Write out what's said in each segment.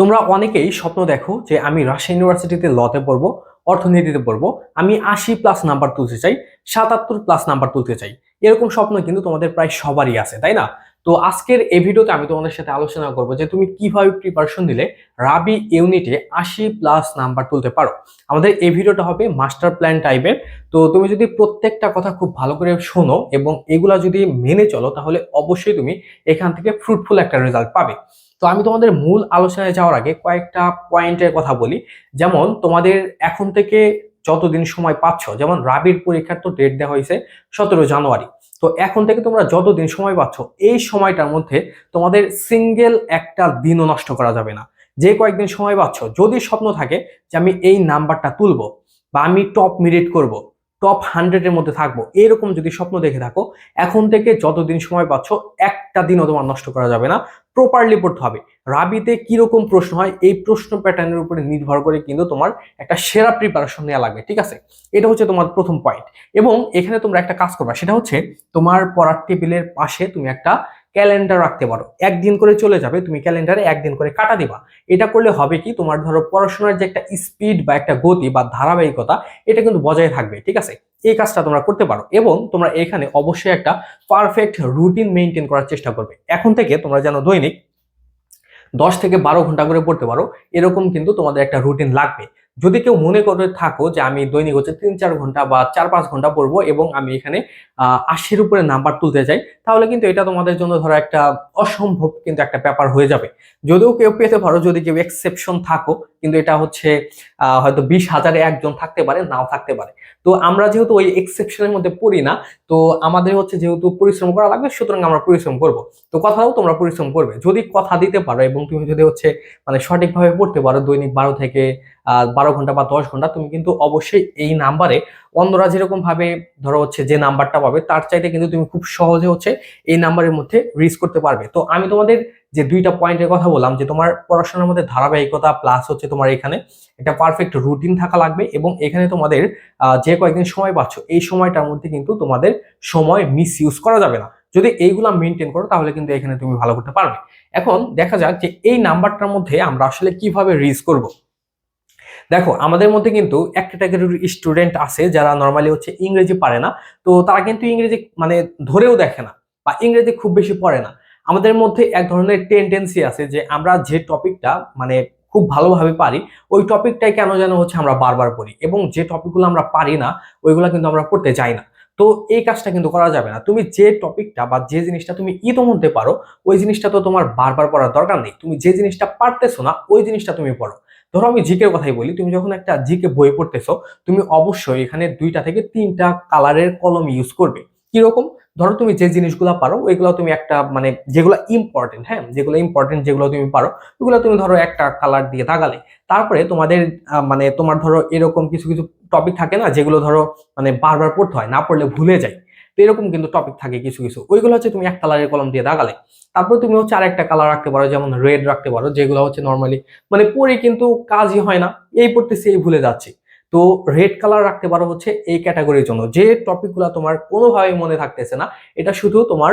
তোমরা অনেকেই স্বপ্ন দেখো যে আমি রাজশাহী ইউনিভার্সিটিতে লতে পড়ব, অর্থনীতিতে পড়ব, আমি আশি প্লাস নাম্বার তুলতে চাই, সাতাত্তর প্লাস নাম্বার তুলতে চাই। এরকম স্বপ্ন কিন্তু তোমাদের প্রায় সবারই আছে, তাই না? তো আজকের এই ভিডিওতে আমি তোমাদের সাথে আলোচনা করব যে তুমি কীভাবে প্রিপারেশন দিলে রাবি ইউনিটে আশি প্লাস নাম্বার তুলতে পারো। আমাদের এই ভিডিওটা হবে মাস্টার প্ল্যান টাইপের তো তুমি যদি প্রত্যেকটা কথা খুব ভালো করে শোনো এবং এগুলা যদি মেনে চলো, তাহলে অবশ্যই তুমি এখান থেকে ফ্রুটফুল একটা রেজাল্ট পাবে। তো আমি তোমাদের মূল আলোচনায় যাওয়ার আগে কয়েকটা পয়েন্টের কথা বলি। যেমন তোমাদের এখন থেকে যতদিন সময় পাচ্ছ, যেমন রাবির পরীক্ষার তো ডেট দেওয়া হয়েছে সতেরো জানুয়ারি। তো এখন থেকে তোমরা যতদিন সময় পাচ্ছ, এই সময়টার মধ্যে তোমাদের সিঙ্গেল একটা দিনও নষ্ট করা যাবে না। যে কয়েকদিন সময় পাচ্ছ, যদি স্বপ্ন থাকে যে আমি এই নাম্বারটা তুলব বা আমি টপ মিরিট করব টপ হান্ড্রেডের মধ্যে থাকব। এরকম যদি স্বপ্ন দেখে থাকো, এখন থেকে যতদিন সময় পাচ্ছ, একটা দিনও তোমার নষ্ট করা যাবে না। প্রপারলি পড়তে হবে। রাবিতে কীরকম প্রশ্ন হয়, এই প্রশ্ন প্যাটার্নের উপরে নির্ভর করে কিন্তু তোমার একটা সেরা প্রিপারেশন নেওয়া লাগবে, ঠিক আছে? এটা হচ্ছে তোমার প্রথম পয়েন্ট এবং এখানে তোমরা একটা কাজ করবা, সেটা হচ্ছে তোমার পড়ার টেবিলের পাশে তুমি একটা ক্যালেন্ডার রাখতে পারো। একদিন করে চলে যাবে, তুমি ক্যালেন্ডারে একদিন করে কাটা দিবা। এটা করলে হবে কি, তোমার ধরো পড়াশোনার যে একটা স্পিড বা একটা গতি বা ধারাবাহিকতা, এটা কিন্তু বজায় থাকবে, ঠিক আছে? এই কাজটা তোমরা করতে পারো এবং তোমরা এখানে অবশ্যই একটা পারফেক্ট রুটিন মেনটেন করার চেষ্টা করবে। এখন থেকে তোমরা যেন দৈনিক দশ থেকে বারো ঘণ্টা করে পড়তে পারো, এরকম কিন্তু তোমাদের একটা রুটিন লাগবে। যদি কেউ মনে করে থাকো যে আমি দৈনিক হচ্ছে তিন, চার ঘণ্টা বা চার, পাঁচ ঘণ্টা পড়ব এবং আমি এখানে আশির উপরে নাম্বার তুলতে চাই, তাহলে কিন্তু এটা তোমাদের জন্য ধরো একটা অসম্ভব কিন্তু একটা ব্যাপার হয়ে যাবে। যদিও কেউ পেতে পারো, যদি কেউ এক্সেপশন থাকো কিন্তু এটা হচ্ছে হয়তো বিশ হাজারে একজন থাকতে পারে, নাও থাকতে পারে। তো আমরা যেহেতু ওই এক্সেপশনের মধ্যে পড়ি না, তো আমাদের হচ্ছে যেহেতু পরিশ্রম করা লাগবে, সুতরাং আমরা পরিশ্রম করব। তো কথাও তোমরা পরিশ্রম করবে। যদি কথা দিতে পারো এবং তুমি যদি হচ্ছে মানে সঠিকভাবে পড়তে পারো দৈনিক বারো থেকে আহ বারো ঘণ্টা বা দশ ঘণ্টা, তুমি কিন্তু অবশ্যই এই নাম্বারে অন্যরা যেরকম ভাবে ধরো হচ্ছে যে নাম্বারটা পাবে, তার চাইতে কিন্তু তুমি খুব সহজে হচ্ছে এই নাম্বারের মধ্যে রিচ করতে পারবে। তো আমি তোমাদের যে দুইটা পয়েন্টের কথা বললাম, যে তোমার পড়াশোনার মধ্যে ধারাবাহিকতা প্লাস হচ্ছে তোমার এখানে একটা পারফেক্ট রুটিন থাকা লাগবে এবং এখানে তোমাদের যে কয়েকদিন সময় পাচ্ছ, এই সময়টার মধ্যে কিন্তু তোমাদের সময় মিস ইউজ করা যাবে না। যদি এইগুলা মেনটেন করো, তাহলে কিন্তু এখানে তুমি ভালো করতে পারবে। এখন দেখা যাক যে এই নাম্বারটার মধ্যে আমরা আসলে কীভাবে রিচ করব। দেখো, আমাদের মধ্যে কিন্তু একটা ক্যাটাগরির স্টুডেন্ট আছে যারা নর্মালি হচ্ছে ইংরেজি পারে না। তো তারা কিন্তু ইংরেজি মানে ধরেও দেখে না বা ইংরেজি খুব বেশি পড়ে না। আমাদের মধ্যে এক ধরনের টেন্ডেন্সি আছে যে আমরা যে টপিকটা মানে খুব ভালোভাবে পারি, ওই টপিকটাই কেন যেন হচ্ছে আমরা বারবার পড়ি এবং যে টপিকগুলো আমরা পারি না, ওইগুলো কিন্তু আমরা পড়তে যাই না। তো এই কাজটা কিন্তু করা যাবে না। তুমি যে টপিকটা বা যে জিনিসটা তুমি ইতোমধ্যে পারো, ওই জিনিসটা তো তোমার বারবার পড়ার দরকার নেই। তুমি যে জিনিসটা পারতেছো না, ওই জিনিসটা তুমি পড়ো। ধরো আমি জিকের কথাই বলি, তুমি যখন একটা জিকে বই পড়তেছো, তুমি অবশ্যই এখানে দুইটা থেকে তিনটা কালারের কলম ইউজ করবে। কীরকম? ধরো তুমি যে জিনিসগুলো পারো, ওইগুলো তুমি একটা মানে যেগুলো ইম্পর্টেন্ট হ্যাঁ? যেগুলো ইম্পর্টেন্ট যেগুলো তুমি পারো ওগুলো তুমি ধরো একটা কালার দিয়ে দাগালে। তারপরে তোমাদের মানে তোমার ধরো এরকম কিছু কিছু টপিক থাকে না, যেগুলো ধরো মানে বারবার পড়তে হয়, না পড়লে ভুলে যায়। তো এরকম কিন্তু টপিক থাকে কিছু কিছু। ওইগুলো হচ্ছে তুমি এক কালারের কলম দিয়ে দাগালে। তারপর তুমি হচ্ছে আরেকটা কালার রাখতে পারো, যেমন রেড রাখতে পারো, যেগুলো হচ্ছে নর্মালি মানে পরে কিন্তু কাজই হয় না। এই পড়তেছি, এই ভুলে যাচ্ছি। তো রেড কালার রাখতে পারো হচ্ছে এই ক্যাটাগরির জন্য। যে টপিকগুলো তোমার কোনোভাবেই মনে থাকতেছে না, এটা শুধু তোমার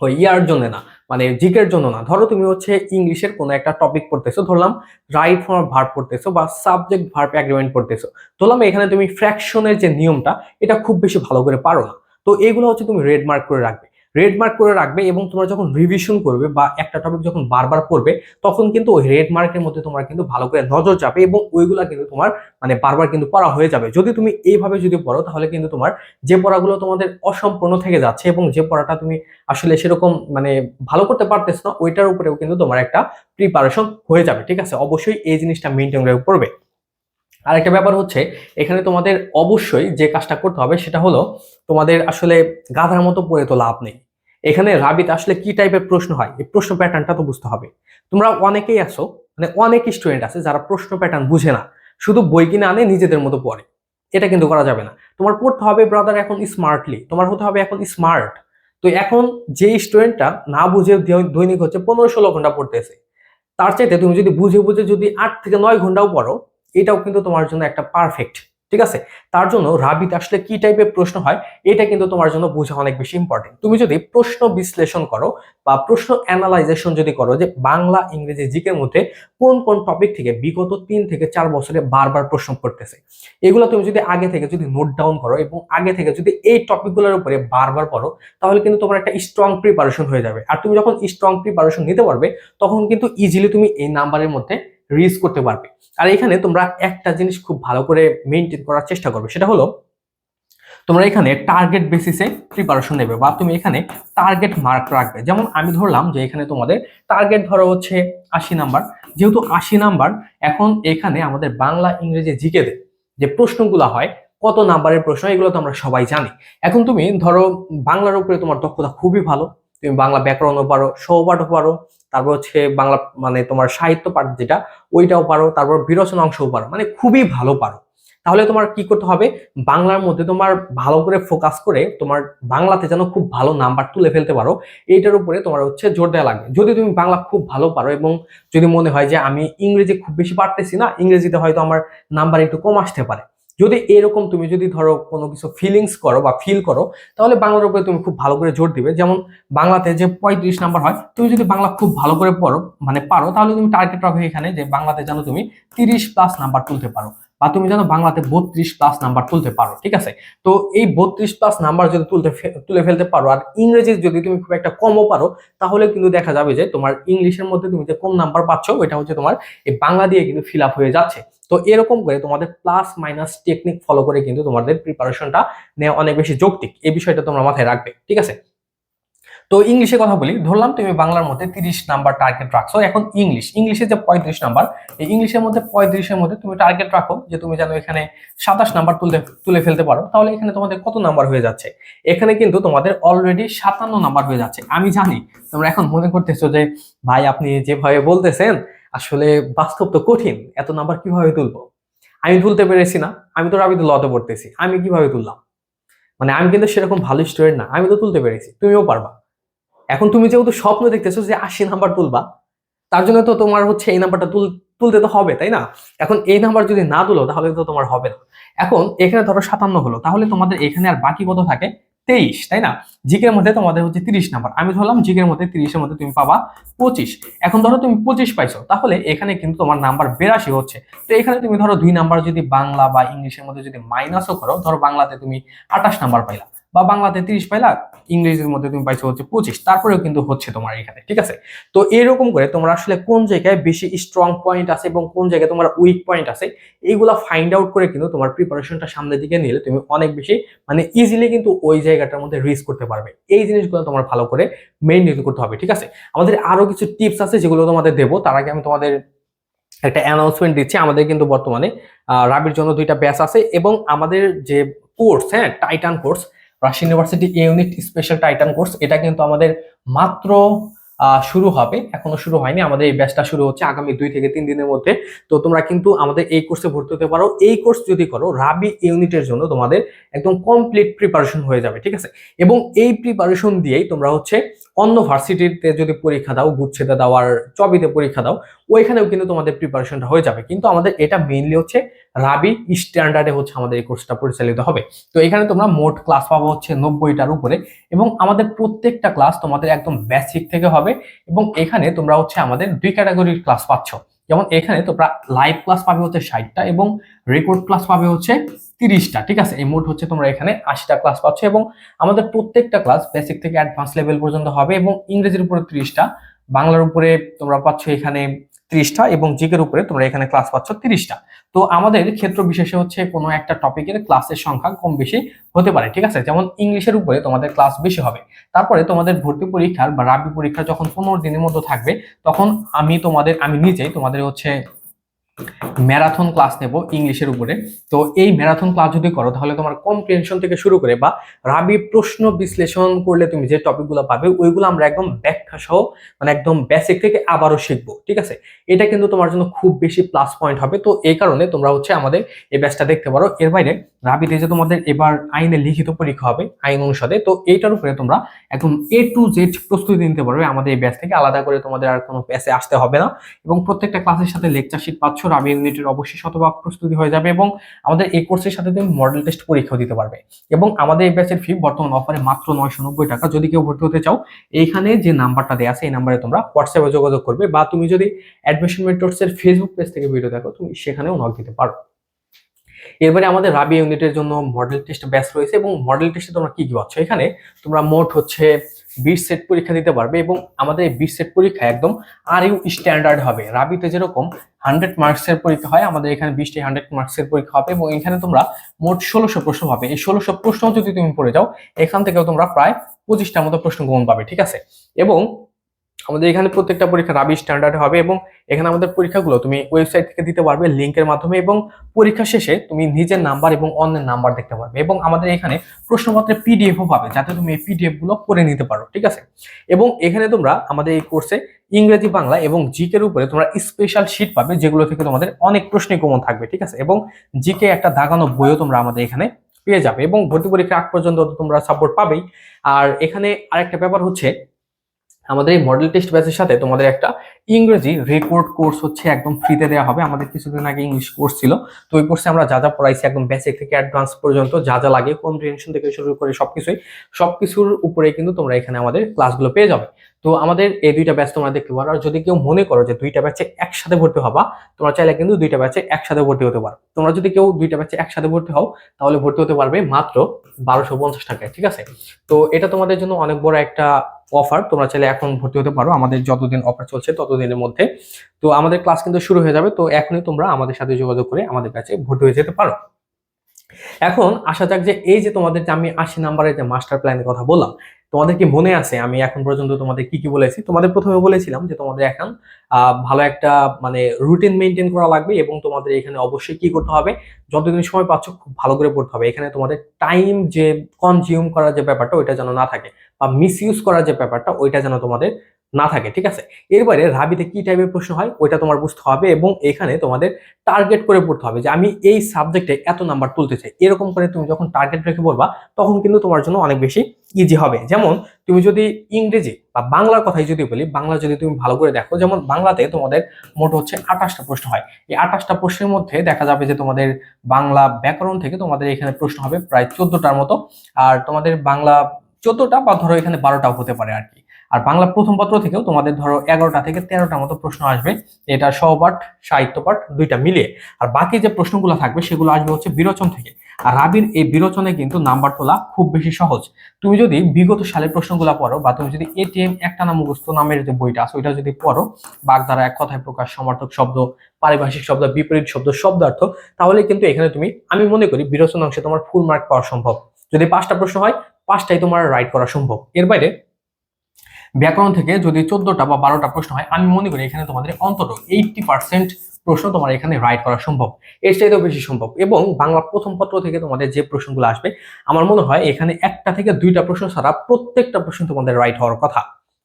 ওই ইয়ার জন্য না মানে জিকের জন্য না। ধরো তুমি হচ্ছে ইংলিশের কোনো একটা টপিক পড়তেছো, ধরলাম রাইট ফর্ম ভার্ব পড়তেছো বা সাবজেক্ট ভার্ব অ্যাগ্রিমেন্ট পড়তেছো। ধরলাম এখানে তুমি ফ্র্যাকশনের যে নিয়মটা, এটা খুব বেশি ভালো করে পারো না। তো এগুলো হচ্ছে তুমি রেড মার্ক করে রাখবে। রেড মার্ক করে রাখবে এবং তোমরা যখন রিভিশন করবে বা একটা টপিক যখন বারবার পড়বে, তখন কিন্তু ওই রেড মার্কের মধ্যে তোমার কিন্তু ভালো করে নজর যাবে এবং ওইগুলা কিন্তু তোমার মানে বারবার কিন্তু পড়া হয়ে যাবে। যদি তুমি এইভাবে যদি পড়ো, তাহলে কিন্তু তোমার যে পড়াগুলো তোমাদের অসম্পূর্ণ থেকে যাচ্ছে এবং যে পড়াটা তুমি আসলে সেরকম মানে ভালো করতে পারতেছ না, ওইটার উপরেও কিন্তু তোমার একটা প্রিপারেশন হয়ে যাবে, ঠিক আছে? অবশ্যই এই জিনিসটা মেনটেন করে পড়বে। আরেকটা ব্যাপার হচ্ছে, এখানে তোমাদের অবশ্যই যে কাজটা করতে হবে সেটা হলো তোমাদের আসলে গাধার মতো পড়ে তো লাভ নেই। এখানে রাবিতে আসলে কি টাইপের প্রশ্ন হয়? এই প্রশ্ন প্যাটার্নটা তো বুঝতে হবে। তোমরা অনেকেই আছো মানে অনেক স্টুডেন্ট আছে যারা প্রশ্ন প্যাটার্ন বুঝে না, শুধু বই কিনে আনে, নিজেদের মতো পড়ে। এটা কিন্তু করা যাবে না। তোমার পড়তে হবে ব্রাদার এখন স্মার্টলি তোমার হতে হবে এখন স্মার্ট তো এখন যে স্টুডেন্টটা না বুঝে দৈনিক হচ্ছে পনেরো ষোলো ঘণ্টা পড়তেছে, তার চাইতে তুমি যদি বুঝে বুঝে যদি আট থেকে নয় ঘন্টাও পড়ো এটাও কিন্তু তোমার জন্য একটা পারফেক্ট ঠিক আছে? তার জন্য রাবিতে আসলে কি টাইপের প্রশ্ন হয়, এটা কিন্তু তোমার জন্য বোঝা অনেক বেশি ইম্পর্টেন্ট তুমি যদি প্রশ্ন বিশ্লেষণ করো বা প্রশ্ন অ্যানালাইজেশন যদি করো যে বাংলা, ইংরেজি, জিকের মধ্যে কোন কোন টপিক থেকে বিগত তিন থেকে চার বছরে বারবার প্রশ্ন করতেছে, এগুলো তুমি যদি আগে থেকে যদি নোট ডাউন করো এবং আগে থেকে যদি এই টপিকগুলোর উপরে বারবার পড়ো, তাহলে কিন্তু তোমার একটা স্ট্রং প্রিপারেশন হয়ে যাবে। আর তুমি যখন স্ট্রং প্রিপারেশন নিতে পারবে, তখন কিন্তু ইজিলি তুমি এই নাম্বারের মধ্যে রিচ করতে পারবে। আর এখানে তোমরা একটা জিনিস খুব ভালো করে মেনটেন করার চেষ্টা করবে, সেটা হলো তোমরা এখানে টার্গেট বেসিসে প্রিপারেশন নেবে বা তুমি এখানে টার্গেট মার্ক রাখবে। যেমন আমি ধরলাম যে এখানে তোমাদের টার্গেট ধরো হচ্ছে আশি নাম্বার যেহেতু আশি নাম্বার এখন এখানে আমাদের বাংলা, ইংরেজি জিকে দে যে প্রশ্নগুলো হয়, কত নাম্বারের প্রশ্ন, এগুলো তো আমরা সবাই জানি। এখন তুমি ধরো বাংলার উপরে তোমার দক্ষতা খুবই ভালো, তুমি বাংলা ব্যাকরণও পারো সৌপাঠও পারো তারপর হচ্ছে বাংলা মানে তোমার সাহিত্য পাঠ যেটা, ওইটাও পারো, তারপর বিরোচনা অংশও পারো মানে খুবই ভালো পারো। তাহলে তোমার কি করতে হবে? বাংলার মধ্যে তোমার ভালো করে ফোকাস করে তোমার বাংলাতে যেন খুব ভালো নাম্বার তুলে ফেলতে পারো, এইটার উপরে তোমার হচ্ছে জোর দেওয়া লাগবে। যদি তুমি বাংলা খুব ভালো পারো এবং যদি মনে হয় যে আমি ইংরেজি খুব বেশি পারতেছি না, ইংরেজিতে হয়তো আমার নাম্বার একটু কম আসতে পারে। যদি এরকম তুমি যদি ধরো কোনো কিছু ফিলিংস করো বা ফিল করো, তাহলে বাংলার উপরে তুমি খুব ভালো করে জোর দিবে। যেমন বাংলাতে যে পঁয়ত্রিশ নাম্বার হয়, তুমি যদি বাংলা খুব ভালো করে পড়ো মানে পারো, তাহলে তুমি টার্গেট রাখো এখানে যে বাংলাতে যেন তুমি তিরিশ প্লাস নাম্বার তুলতে পারো। বা তুমি যেন বাংলাতে বত্রিশ প্লাস নাম্বার তুলতে পারো, ঠিক আছে? তো এই বত্রিশ প্লাস নাম্বার যদি তুলতে তুলে ফেলতে পারো, আর ইংরেজি যদি তুমি খুব একটা কমও পারো, তাহলে কিন্তু দেখা যাবে যে তোমার ইংলিশের মধ্যে তুমি যে কম নাম্বার পাচ্ছ, ওইটা হচ্ছে তোমার এই বাংলা দিয়ে কিন্তু ফিল আপ হয়ে যাচ্ছে। তো এরকম করে তোমাদের প্লাস মাইনাস টেকনিক ফলো করে কিন্তু তোমাদের প্রিপারেশনটা নেওয়া অনেক বেশি যৌক্তিক। এই বিষয়টা তোমরা মাথায় রাখবে, ঠিক আছে? তো ইংলিশে কথা বলি, ধরলাম তুমি বাংলার মধ্যে তিরিশ নাম্বার টার্গেট রাখছো, এখন ইংলিশ, ইংলিশে যে পঁয়ত্রিশ নাম্বার, এই ইংলিশের মধ্যে পঁয়ত্রিশের মধ্যে তুমি টার্গেট রাখো যে তুমি যেন এখানে সাতাশ নাম্বার তুলতে তুলে ফেলতে পারো, তাহলে এখানে তোমাদের কত নাম্বার হয়ে যাচ্ছে? এখানে কিন্তু তোমাদের অলরেডি সাতান্ন নাম্বার হয়ে যাচ্ছে। আমি জানি, তোমরা এখন মনে করতেছো যে, ভাই, আপনি যেভাবে বলতেছেন, আসলে বাস্তব তো কঠিন, এত নাম্বার কীভাবে তুলবো? আমি তুলতে পেরেছি না, আমি তো রাবিতে লতে পড়তেছি, আমি কীভাবে তুললাম? মানে আমি কিন্তু সেরকম ভালো স্টুডেন্ট না, আমি তো তুলতে পেরেছি, তুমিও পারবা। এখন তুমি যেহেতু স্বপ্ন দেখতেছো যে আশি নাম্বার তুলবা। তার জন্য তো তোমার হচ্ছে এই নাম্বারটা তুল, তুলতে তো হবে, তাই না? এখন এই নাম্বার যদি না তুলো, তাহলে তো তোমার হবে না। এখন এখানে ধরো সাতান্ন হলো, তাহলে তোমাদের এখানে আর বাকি কত থাকে? তেইশ, তাই না? জিকের মধ্যে তোমাদের হচ্ছে তিরিশ নাম্বার আমি ধরলাম জিকের মধ্যে তিরিশের মধ্যে তুমি পাবা পঁচিশ। এখন ধরো তুমি পঁচিশ পাইছো, তাহলে এখানে কিন্তু তোমার নাম্বার বেরাশি হচ্ছে। তো এখানে তুমি ধরো দুই নাম্বার যদি বাংলা বা ইংলিশের মধ্যে যদি মাইনাসও করো, ধরো বাংলাতে তুমি আঠাশ নাম্বার পাইলা। বা বাংলাতে তিরিশ পাইলা, ইংরেজির মধ্যে তুমি পাইছো হচ্ছে পঁচিশ, তারপরেও কিন্তু হচ্ছে তোমার এখানে, ঠিক আছে? তো এরকম করে তোমরা আসলে কোন জায়গায় বেশি স্ট্রং পয়েন্ট আছে এবং কোন জায়গায় তোমার উইক পয়েন্ট আছে, এইগুলা ফাইন্ড আউট করে কিন্তু তোমার প্রিপারেশনটা সামনের দিকে নিলে তুমি অনেক বেশি মানে ইজিলি কিন্তু ওই জায়গাটার মধ্যে রিস্ক করতে পারবে। এই জিনিসগুলো তোমার ভালো করে মেইনটেন করতে হবে, ঠিক আছে? আমাদের আরও কিছু টিপস আছে যেগুলো তোমাদের দেবো, তার আগে আমি তোমাদের একটা অ্যানাউন্সমেন্ট দিচ্ছি, আমাদের কিন্তু বর্তমানে রাবির জন্য দুইটা ব্যাচ আছে এবং আমাদের যে কোর্স হ্যাঁ titan course Russia university unit special titan course এটা কিন্তু আমাদের মাত্র শুরু হবে, এখনও শুরু হয়নি, আমাদের এই ব্যাচটা শুরু হচ্ছে আগামী দুই থেকে তিন দিনের মধ্যে। তো তোমরা কিন্তু আমাদের এই কোর্সে ভর্তি হতে পারো। এই কোর্স যদি করো রাবি ইউনিটের জন্য তোমাদের একদম কমপ্লিট প্রিপারেশন হয়ে যাবে, ঠিক আছে? এবং এই প্রিপারেশন দিয়েই তোমরা হচ্ছে অন্য ভার্সিটিতে যদি পরীক্ষা দাও, গুচ্ছেতে দাও আর চবিতে পরীক্ষা দাও ওইখানেও কিন্তু তোমাদের প্রিপারেশনটা হয়ে যাবে। কিন্তু আমাদের এটা মেইনলি হচ্ছে রাবি স্ট্যান্ডার্ডে হচ্ছে আমাদের এই কোর্সটা পরিচালিত হবে। তো এখানে তোমরা মোট ক্লাস পাবো হচ্ছে নব্বইটার উপরে এবং আমাদের প্রত্যেকটা ক্লাস তোমাদের একদম বেসিক থেকে হবে এবং এখানে তোমরা হচ্ছে আমাদের দুই ক্যাটাগরির ক্লাস পাচ্ছ। যেমন এখানে তোমরা লাইভ ক্লাস পাবে হচ্ছে ষাটটা এবং রেকর্ড ক্লাস পাবে হচ্ছে তিরিশটা, ঠিক আছে? এই মোট হচ্ছে তোমরা এখানে আশিটা ক্লাস পাচ্ছ এবং আমাদের প্রত্যেকটা ক্লাস বেসিক থেকে অ্যাডভান্স লেভেল পর্যন্ত হবে এবং ইংরেজির উপরে তিরিশটা, বাংলার উপরে তোমরা পাচ্ছ এখানে ত্রিশটা এবং জিকের উপরে তোমরা এখানে ক্লাস পাচ্ছ তিরিশটা। তো আমাদের ক্ষেত্র বিশেষে হচ্ছে কোনো একটা টপিকের ক্লাসের সংখ্যা কম বেশি হতে পারে, ঠিক আছে? যেমন ইংলিশের উপরে তোমাদের ক্লাস বেশি হবে। তারপরে তোমাদের ভর্তি পরীক্ষার বা রাবি পরীক্ষা যখন পনেরো দিনের মতো থাকবে, তখন আমি তোমাদের, আমি নিজেই তোমাদের হচ্ছে ম্যারাথন ক্লাস নেব ইংলিশের উপরে। তো এই ম্যারাথন ক্লাস যদি করো, তাহলে তোমার কম্প্রিহেনশন থেকে শুরু করে বা রাবি প্রশ্ন বিশ্লেষণ করলে তুমি যে টপিকগুলো পাবে ওইগুলো আমরা একদম ব্যাখ্যা সহ মানে একদম বেসিক থেকে আবারও শিখব, ঠিক আছে? এটা কিন্তু তোমার জন্য খুব বেশি প্লাস পয়েন্ট হবে। তো এই কারণে তোমরা হচ্ছে আমাদের এই ব্যাচটা দেখতে পারো। এর বাইরে রাবিতে যে তোমাদের এবার আইনে লিখিত পরীক্ষা হবে, আইন অনুসারে তো এইটার উপরে তোমরা একদম এ টু জেড প্রস্তুতি নিতে পারবে আমাদের এই ব্যাচ থেকে। আলাদা করে তোমাদের আর কোনো ব্যাচে আসতে হবে না। এবং প্রত্যেকটা ক্লাসের সাথে লেকচার শিট পাচ্ছ রাবি ইউনিটের অবশ্যই শতভাগ প্রস্তুতি হয়ে যাবে এবং আমাদের এই কোর্সের সাথে তুমি মডেল টেস্ট পরীক্ষাও দিতে পারবে। এবং আমাদের এই ব্যাচের ফি বর্তমান অফারে মাত্র নয়শো নব্বই টাকা। যদি কেউ ভর্তি হতে চাও, এইখানে যে নাম্বারটা দেওয়া আছে, এই নাম্বারে তোমরা হোয়াটসঅ্যাপে যোগাযোগ করবে বা তুমি যদি অ্যাডমিশন মেট্রোডসের ফেসবুক পেজ থেকে ভিডিও দেখো, তুমি সেখানেও নক দিতে পারো। এরপরে আমাদের রাবি ইউনিটের জন্য মডেল টেস্ট ব্যাচ রয়েছে এবং মডেল টেস্টে তোমরা কি কি পাচ্ছ? এখানে তোমরা মোট হচ্ছে বিশ সেট পরীক্ষা দিতে পারবে এবং আমাদের এই বিশ সেট পরীক্ষা একদম আর ইউ স্ট্যান্ডার্ড হবে। রাবিতে যেরকম হান্ড্রেড মার্কসের পরীক্ষা হয়, আমাদের এখানে বিশটি হান্ড্রেড মার্কসের পরীক্ষা হবে এবং এখানে তোমরা মোট ষোলোশো প্রশ্ন পাবে। এই ষোলোশো প্রশ্ন যদি তুমি পড়ে যাও, এখান থেকেও তোমরা প্রায় পঁচিশটার মতো প্রশ্ন গ্রহণ পাবে, ঠিক আছে? এবং আমাদের এখানে প্রত্যেকটা পরীক্ষা রাবি স্ট্যান্ডার্ড হবে এবং এখানে আমাদের পরীক্ষাগুলো তুমি ওয়েবসাইট থেকে দিতে পারবে লিঙ্কের মাধ্যমে এবং পরীক্ষা শেষে তুমি নিজের নাম্বার এবং অন্যের নাম্বার দেখতে পারবে এবং আমাদের এখানে প্রশ্নপত্রে পিডিএফও পাবে যাতে তুমি এই পিডিএফগুলো পড়ে নিতে পারো, ঠিক আছে? এবং এখানে তোমরা আমাদের এই কোর্সে ইংরেজি, বাংলা এবং জিকের উপরে তোমরা স্পেশাল শিট পাবে যেগুলো থেকে তোমাদের অনেক প্রশ্নই কমন থাকবে, ঠিক আছে? এবং জিকে একটা দাগানো বইও তোমরা আমাদের এখানে পেয়ে যাবে এবং ভর্তি পরীক্ষা আগ পর্যন্ত তোমরা সাপোর্ট পাবেই। আর এখানে আরেকটা ব্যাপার হচ্ছে আমাদের এই মডেল টেস্ট ব্যাচের সাথে তোমাদের একটা ইংরেজি রেকর্ড কোর্স হচ্ছে একদম ফ্রিতে দেওয়া হবে। আমাদের কিছুদিন আগে ইংলিশ কোর্স ছিল। তো ওই কোর্সে আমরা যা যা পড়াইছি একদম বেসিক থেকে অ্যাডভান্স পর্যন্ত, যা যা লাগে কম্প্রিহেনশন থেকে শুরু করে সবকিছুই, সবকিছুর উপরে কিন্তু তোমরা এখানে আমাদের ক্লাসগুলো পেয়ে যাবে। তো আমাদের এই দুইটা ব্যাচ তোমরা দেখতে পারো। আর যদি কেউ মনে করো যে দুইটা ব্যাচে একসাথে ভর্তি হবা, তোমরা চাইলে কিন্তু দুইটা ব্যাচে একসাথে ভর্তি হতে পারো। তোমরা যদি কেউ দুইটা ব্যাচে একসাথে ভর্তি হও, তাহলে ভর্তি হতে পারবে মাত্র বারোশো পঞ্চাশ টাকায়, ঠিক আছে? তো এটা তোমাদের জন্য অনেক বড় একটা অফার তোমরা চাইলে এখন ভর্তি হতে পারো। আমাদের যতদিন অফার চলছে, ততদিনের মধ্যে। তো আমাদের ক্লাস কিন্তু শুরু হয়ে যাবে, তো এখনই তোমরা আমাদের সাথে যোগাযোগ করে আমাদের কাছে ভর্তি হয়ে যেতে পারো। এখন আসা যাক যে এই যে তোমাদের যে আমি আশি নাম্বারের যে মাস্টার প্ল্যানের কথা বললাম, তোমাদের কি মনে আছে? আমি এখন পর্যন্ত তোমাদের কি কি বলেছি? তোমাদের প্রথমে বলেছিলাম যে তোমাদের এখন ভালো একটা মানে রুটিন মেনটেন করা লাগবে এবং তোমাদের এখানে অবশ্যই কি করতে হবে? যতদিন সময় পাচ্ছ, খুব ভালো করে পড়তে হবে। এখানে তোমাদের টাইম যে কনজিউম করার যে ব্যাপারটা, ওইটা যেন না থাকে। বা মিস ইউজ করার যে ব্যাপারটা, ওইটা যেন তোমাদের না থাকে, ঠিক আছে? এরপরে রাবিতে কি টাইপের প্রশ্ন হয়, ওইটা তোমার বুঝতে হবে এবং এখানে তোমাদের টার্গেট করে পড়তে হবে যে আমি এই সাবজেক্টে এত নাম্বার তুলতে চাই। এরকম করে তুমি যখন টার্গেট রেখে বলবা তখন কিন্তু তোমার জন্য অনেক বেশি ইজি হবে। যেমন তুমি যদি ইংরেজি বা বাংলার কথাই যদি বলি, বাংলা যদি তুমি ভালো করে দেখো, যেমন বাংলাতে তোমাদের মোট হচ্ছে আঠাশটা প্রশ্ন হয়। এই আঠাশটা প্রশ্নের মধ্যে দেখা যাবে যে তোমাদের বাংলা ব্যাকরণ থেকে তোমাদের এখানে প্রশ্ন হবে প্রায় চোদ্দটার মতো। আর তোমাদের বাংলা চোদ্দটা বা ধরো এখানে বারোটাও হতে পারে আর কি। আর বাংলা প্রথম পত্র থেকেও তোমাদের ধরো এগারোটা থেকে তেরোটা মতো প্রশ্ন আসবে। এটা সহপাঠ, সাহিত্য পাঠ দুইটা মিলিয়ে। আর বাকি যে প্রশ্নগুলো থাকবে সেগুলো আসবে হচ্ছে বিরোচন থেকে। আর রাবির এই বিরোচনে কিন্তু নাম্বার তোলা খুব বেশি সহজ। তুমি যদি বিগত সালের প্রশ্নগুলো পড়ো বা তুমি যদি এটিএম একটা নাম মুখস্থ নামের যে বইটা আছে ওইটা যদি পড়ো, বাগধারা এক কথায় প্রকাশ, সমর্থক শব্দ, পারিভাষিক শব্দ, বিপরীত শব্দ, শব্দার্থ, তাহলে কিন্তু এখানে তুমি, আমি মনে করি বিরোচন অংশে তোমার ফুল মার্ক পাওয়া সম্ভব। যদি পাঁচটা প্রশ্ন হয় পাঁচটাই তোমার রাইট করা সম্ভব। এর বাইরে, ব্যাকরণ থেকে যদি চোদ্দটা বা বারোটা প্রশ্ন হয়, আমি মনে করি এখানে তোমাদের অন্তত এইটটি পার্সেন্ট প্রশ্ন তোমার এখানে রাইট করা সম্ভব। এর চাইতেও বেশি সম্ভব। এবং বাংলা প্রথম পত্র থেকে তোমাদের যে প্রশ্নগুলো আসবে, আমার মনে হয় এখানে একটা থেকে দুইটা প্রশ্ন ছাড়া প্রত্যেকটা প্রশ্ন তোমাদের রাইট হওয়ার কথা।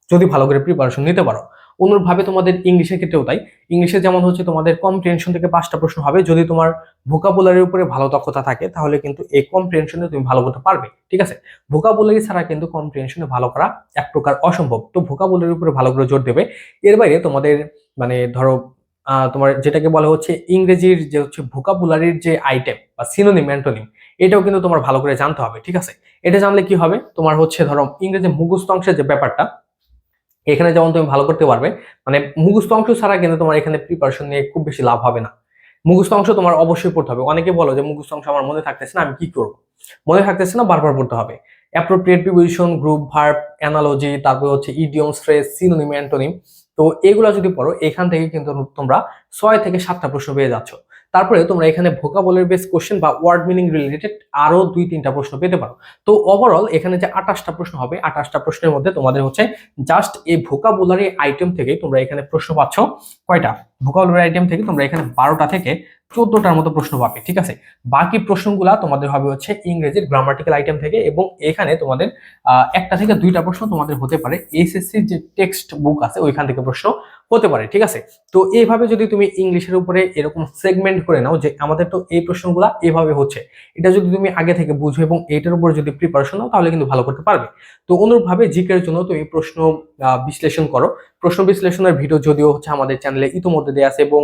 যদি ভালো করে প্রিপারেশন নিতে পারো। অনুরূপভাবে তোমাদের ইংলিশের ক্ষেত্রেও তাই। ইংলিশে যেমন হচ্ছে তোমাদের কম্প্রিহেনশন থেকে পাঁচটা প্রশ্ন হবে। যদি তোমার ভোকাবুলারির উপরে ভালো দক্ষতা থাকে, তাহলে কিন্তু এই কম্প্রিহেনশনে তুমি ভালো করতে পারবে। ঠিক আছে? ভোকাবুলারি ছাড়া কিন্তু কম্প্রিহেনশনে ভালো করা এক প্রকার অসম্ভব। তো ভোকাবুলারির উপরে ভালো করে জোর দেবে। এর বাইরে তোমাদের মানে ধরো তোমার যেটাকে বলা হচ্ছে ইংরেজির যে হচ্ছে ভোকাবুলারির যে আইটেম বা সিনোনিম অ্যান্টোনিম এটাও কিন্তু তোমার ভালো করে জানতে হবে। ঠিক আছে? এটা জানলে কি হবে? তোমার হচ্ছে ধরো ইংরেজি মুখস্থ অংশের যে ব্যাপারটা এখানে যেমন তুমি ভালো করতে পারবে মানে মুখস্থ অংশ ছাড়া কিন্তু তোমার এখানে প্রিপারেশন নিয়ে খুব বেশি লাভ হবে না। মুখস্থ অংশ তোমার অবশ্যই পড়তে হবে। অনেকে বলো যে মুখস্থ অংশ আমার মনে থাকতেছে না, আমি কি করব? মনে থাকতেছে না, বারবার পড়তে হবে। Appropriate preposition group verb analogy তারপরে হচ্ছে ইডিয়ম স্ট্রেস সিনোনিম অ্যান্টোনিম তো এগুলো যদি পড়ো, এখান থেকে কিন্তু তোমরা ছয় থেকে সাতটা প্রশ্ন পেয়ে যাচ্ছ। তারপরে তোমরা এখানে ভোকাবলের বেস কোশ্চেন বা ওয়ার্ড মিনিং রিলেটেড আরও দুই, তিনটা প্রশ্ন পেতে পারো। তো ওভারঅল এখানে যে আঠাশটা প্রশ্ন হবে, আঠাশটা প্রশ্নের মধ্যে তোমাদের হচ্ছে জাস্ট এই ভোকাবুলারি আইটেম থেকে তোমরা এখানে প্রশ্ন পাচ্ছ কয়টা? ভোকাবুলারি আইটেম থেকে তোমরা এখানে বারোটা থেকে চোদ্দটার মতো প্রশ্ন পাবে, ঠিক আছে? বাকি প্রশ্নগুলা তোমাদের হবে হচ্ছে ইংরেজির গ্রামাটিক্যাল আইটেম থেকে এবং এখানে তোমাদের একটা থেকে দুইটা প্রশ্ন তোমাদের হতে পারে। এসএসসির যে টেক্সট বুক আছে, ওইখান থেকে প্রশ্ন হতে পারে, ঠিক আছে? তো এইভাবে যদি তুমি ইংলিশের উপরে এরকম সেগমেন্ট করে নাও যে আমাদের তো এই প্রশ্নগুলো এভাবে হচ্ছে, এটা যদি তুমি আগে থেকে বুঝো এবং এটার উপরে যদি প্রিপারেশন নাও, তাহলে কিন্তু ভালো করতে পারবে। তো অনুরূপভাবে জিকের জন্য তুমি প্রশ্ন বিশ্লেষণ করো। প্রশ্ন বিশ্লেষণের ভিডিও যদিও হচ্ছে আমাদের চ্যানেলে ইতিমধ্যে দেওয়া আছে এবং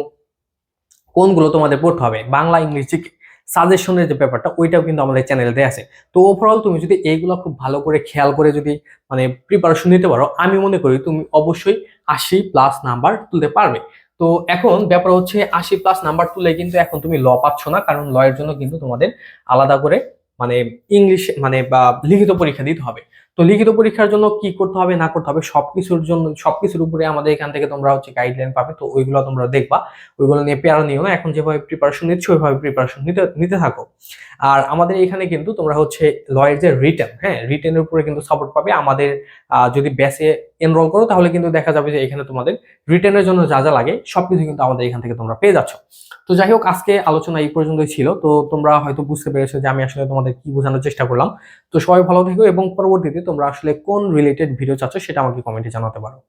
কোনগুলো তোমাদের পড়তে হবে? বাংলা, ইংলিশ জিকে সাজেশনের যে ব্যাপারটা, ওইটাও কিন্তু আমাদের চ্যানেলে আছে। তো ওভারঅল তুমি যদি এইগুলো খুব ভালো করে খেয়াল করে যদি মানে প্রিপারেশন নিতে পারো, আমি মনে করি তুমি অবশ্যই আশি প্লাস নাম্বার তুলতে পারবে। তো এখন ব্যাপার হচ্ছে আশি প্লাস নাম্বার তুলে কিন্তু এখন তুমি ল পাচ্ছ না, কারণ ল এর জন্য কিন্তু তোমাদের আলাদা করে মানে ইংলিশ মানে বা লিখিত পরীক্ষা দিতে হবে। তো লিখিত পরীক্ষার জন্য কি করতে হবে, না করতে হবে, সবকিছুর জন্য, সবকিছুর উপরে আমাদের এখান থেকে তোমরা হচ্ছে গাইডলাইন পাবে। তো ওইগুলো তোমরা দেখবা, ওইগুলো নিয়ে পেয়ারা নিও না, এখন যেভাবে প্রিপারেশন নিচ্ছ, ওইভাবে প্রিপারেশন নিতে নিতে থাকো। আর আমাদের এখানে কিন্তু তোমরা হচ্ছে লয়ের যে রিটেন হ্যাঁ রিটেনের উপরে কিন্তু সাপোর্ট পাবে। আমাদের যদি ব্যাসে এনরোল করো, তাহলে কিন্তু দেখা যাবে যে এখানে তোমাদের রিটেনের জন্য যা যা লাগে, সবকিছু কিন্তু আমাদের এখান থেকে তোমরা পেয়ে যাচ্ছ। তো যাই হোক, আজকে আলোচনা এই পর্যন্তই ছিল। তো তোমরা হয়তো বুঝতে পেরেছ যে আমি আসলে তোমাদের কি বোঝানোর চেষ্টা করলাম। তো সবাই ভালো থেকো এবং পরবর্তীতে তোমরা আসলে কোন রিলেটেড ভিডিও চাচ্ছ সেটা আমাকে কমেন্টে জানাতে পারো।